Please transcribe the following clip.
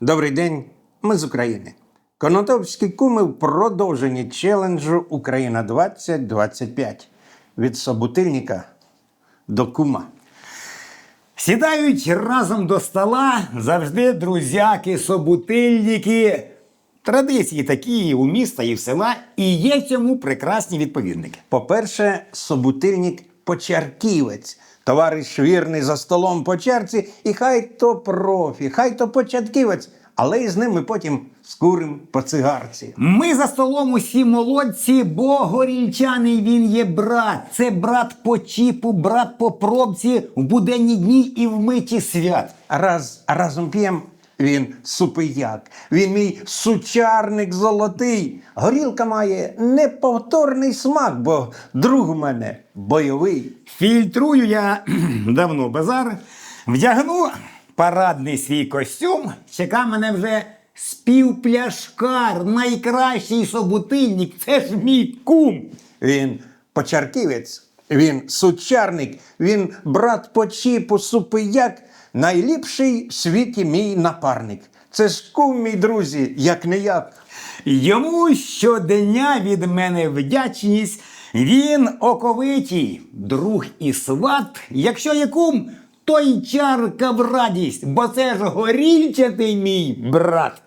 Добрий день, ми з України. Конотопські куми в продовженні челенджу Україна 2025 від собутильника до кума. Сідають разом до стола завжди друзяки, собутильники. Традиції такі у міста і в села, і є цьому прекрасні відповідники. По-перше, собутильник почарківець, товариш вірний за столом по черці, і хай то профі, хай то початківець, але і з ним ми потім скурим по цигарці. Ми за столом усі молодці, бо горільчаний він є брат. Це брат по чіпу, брат по пробці в буденні дні і в миті свят. Раз разом п'єм. Він супияк, він мій сучарник золотий. Горілка має неповторний смак, бо друг у мене бойовий. Фільтрую я давно базар, вдягну парадний свій костюм. Чека мене вже співпляшкар, найкращий собутильник. Це ж мій кум. Він почарківець, він сучарник, він брат по чіпу, супияк, найліпший в світі мій напарник. Це ж кум, мій друзі, як не як. Йому щодня від мене вдячність. Він оковитій, друг і сват. Якщо є кум, то й чарка в радість, бо це ж горільчатий мій брат.